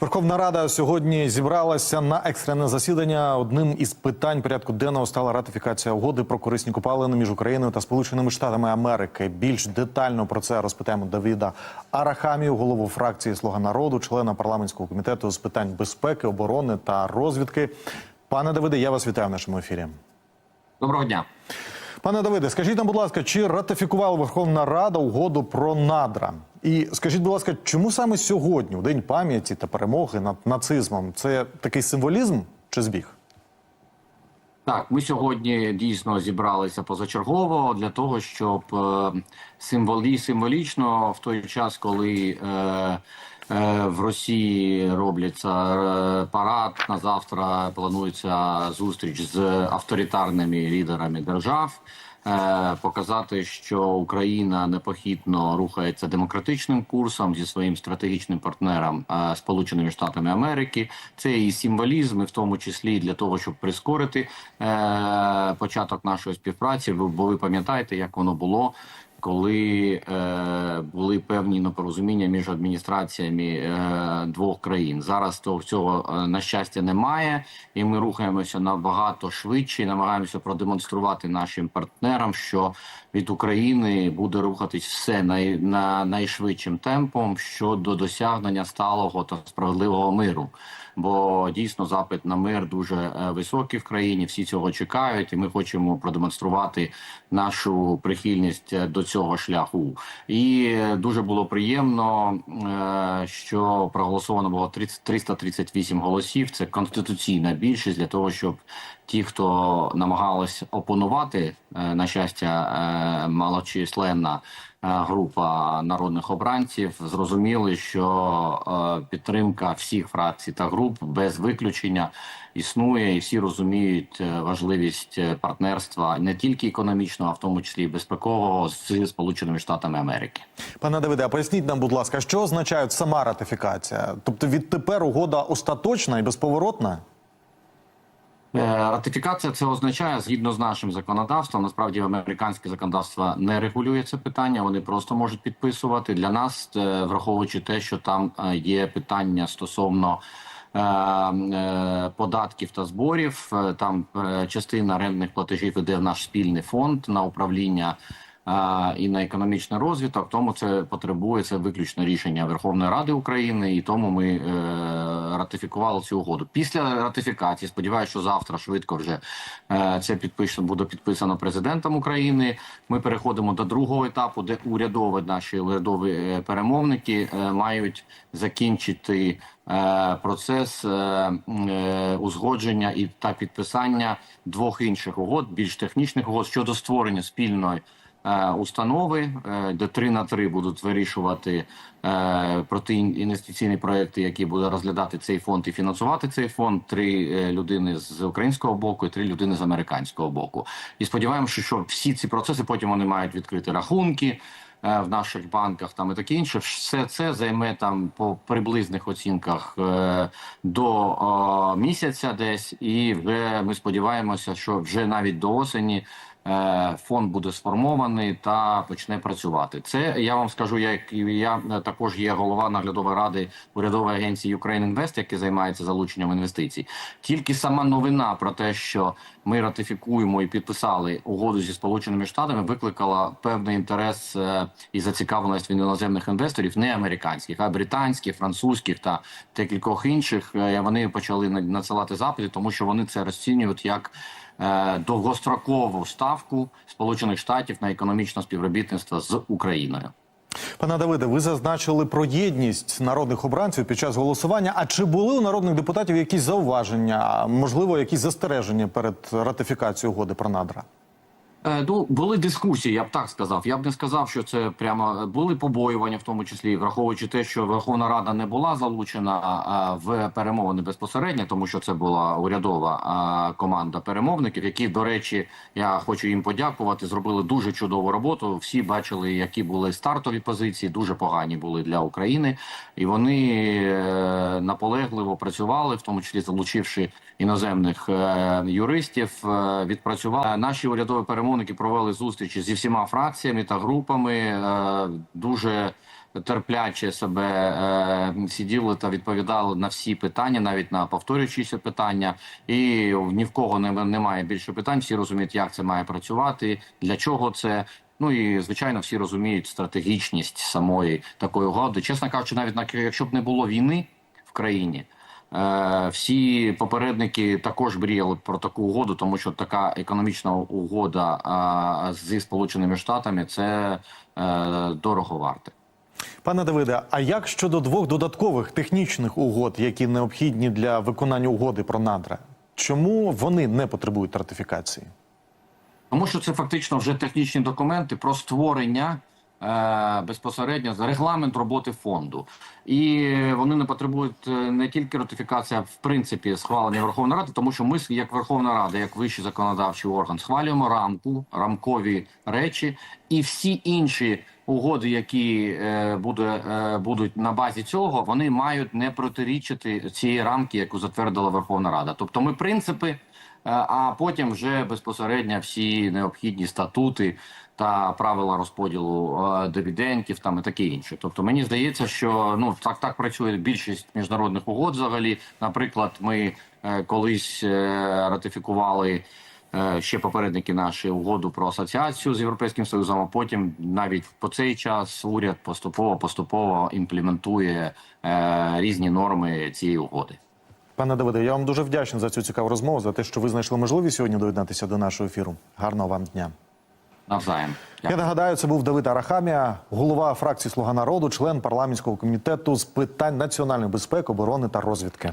Верховна Рада сьогодні зібралася на екстрене засідання. Одним із питань порядку денного стала ратифікація угоди про корисні копалини між Україною та Сполученими Штатами Америки. Більш детально про це розпитаємо Давіда Арахамію, голову фракції Слуга народу, члена парламентського комітету з питань безпеки, оборони та розвідки. Пане Давиде, я вас вітаю в нашому ефірі. Доброго дня. Пане Давиде, скажіть нам, будь ласка, чи ратифікувала Верховна Рада угоду про надра? І скажіть, будь ласка, чому саме сьогодні, у день пам'яті та перемоги над нацизмом, це такий символізм чи збіг? Так, ми сьогодні дійсно зібралися позачергово для того, щоб е, символі символічно в той час, коли е, в Росії робляться е, парад на завтра, планується зустріч з авторитарними лідерами держав. е, Показати, що Україна непохитно рухається демократичним курсом зі своїм стратегічним партнером е, Сполученими Штатами Америки. Це і символізм, і в тому числі для того, щоб прискорити е, початок нашої співпраці. Бо ви пам'ятаєте, як воно було. Коли е, були певні непорозуміння між адміністраціями е, двох країн, зараз то цього е, на щастя немає, і ми рухаємося набагато швидше. і Намагаємося продемонструвати нашим партнерам, що від України буде рухатись все най, на найшвидшим темпом щодо досягнення сталого та справедливого миру. Бо дійсно запит на мир дуже е, високий в країні. Всі цього чекають, і ми хочемо продемонструвати нашу прихильність е, до цього шляху. І дуже було приємно, е, що проголосовано було 30 338 голосів. Це конституційна більшість для того, щоб ті, хто намагалися опонувати, е, на щастя, е, малочисленна е, група народних обранців, зрозуміли, що підтримка всіх фракцій та груп без виключення існує, і всі розуміють важливість партнерства не тільки економічного, а в тому числі і безпекового з Сполученими Штатами Америки. Пане Давиде, а поясніть нам, будь ласка, що означає сама ратифікація? Тобто відтепер угода остаточна і безповоротна? Е, Ратифікація це означає згідно з нашим законодавством. Насправді американське законодавство не регулює це питання. Вони просто можуть підписувати для нас, е, враховуючи те, що там е, є питання стосовно. Податків та зборів там частина рентних платежів іде в наш спільний фонд на управління і на економічний розвиток. Тому це потребує це виключно рішення Верховної Ради України, і тому ми ратифікували цю угоду. Після ратифікації, сподіваюся, що завтра швидко вже е, це підписано буде підписано президентом України. Ми переходимо до другого етапу, де урядові наші урядові е, перемовники е, мають закінчити процес узгодження і та підписання двох інших угод, більш технічних угод щодо створення спільної установи, е, де три на три будуть вирішувати е, проти інвестиційні проекти, які буде розглядати цей фонд і фінансувати цей фонд. Три е, людини з українського боку і три людини з американського боку. І сподіваємося, що всі ці процеси потім вони мають відкрити рахунки. Е, В наших банках там і таке інше, все це займе там по приблизних оцінках е, до е, місяця, десь, і вже ми сподіваємося, що вже навіть до осені фонд буде сформований та почне працювати. Це я вам скажу, як я також є голова наглядової ради урядової агенції Ukraine Invest, який займається залученням інвестицій. Тільки сама новина про те, що ми ратифікуємо і підписали угоду зі сполученими штатами, викликала певний інтерес і зацікавленість від іноземних інвесторів, не американських, а британських, французьких та декількох інших. Е, Вони почали на- надсилати запити, тому що вони це розцінюють як е, довгострокову ставку Сполучених Штатів на економічне співробітництво з Україною. Пане Давиде, ви зазначили про єдність народних обранців під час голосування. А чи були у народних депутатів якісь зауваження, можливо, якісь застереження перед ратифікацією угоди про надра? Е, Ну, були дискусії, я б так сказав. Я б не сказав, що це прямо були побоювання, в тому числі враховуючи те, що Верховна Рада не була залучена а, в перемовини безпосередньо, тому що це була урядова команда перемовників, які, до речі, я хочу їм подякувати. Зробили дуже чудову роботу. Всі бачили, які були стартові позиції, дуже погані були для України, і вони е, наполегливо працювали, в тому числі залучивши іноземних е, юристів. Е, відпрацювали наші урядові перемовники провели зустрічі зі всіма фракціями та групами. Е, дуже терпляче себе е, сиділи та відповідали на всі питання, навіть на повторюючіся питання. І ні в кого немає більше питань. Всі розуміють, як це має працювати, для чого це. Ну і звичайно, всі розуміють стратегічність самої такої угоди. Чесно кажучи, навіть на якщо б не було війни в країні. Е, Всі попередники також мріяли про таку угоду, тому що така економічна угода зі Сполученими Штатами це е, дорого варте. Пане Давиде, а як щодо двох додаткових технічних угод, які необхідні для виконання угоди про надра? Чому вони не потребують ратифікації? Тому що це фактично вже технічні документи про створення е, безпосередньо за регламент роботи фонду, і вони не потребують е, не тільки ратифікація, в принципі, схвалення Верховної Ради, тому що ми, як Верховна Рада, як вищий законодавчий орган, схвалюємо рамку, рамкові речі, і всі інші угоди, які е, буде, е, будуть на базі цього, вони мають не протирічити цієї рамки, яку затвердила Верховна Рада. Тобто, ми принципи. Е, А потім вже безпосередньо всі необхідні статути та правила розподілу е, дивідендів там і таке інше. Тобто мені здається, що ну так так працює більшість міжнародних угод. Взагалі, наприклад, ми е, колись ратифікували. Ще попередники наші угоду про асоціацію з європейським союзом. А потім навіть по цей час уряд поступово поступово імплементує е, різні норми цієї угоди. Пане Давиде, я вам дуже вдячний за цю цікаву розмову, за те, що ви знайшли можливість сьогодні доєднатися до нашого ефіру. Гарного вам дня. Навзаєм. Я нагадаю, це був Давид Арахамія, голова фракції Слуга народу, член парламентського комітету з питань національної безпеки, оборони та розвідки.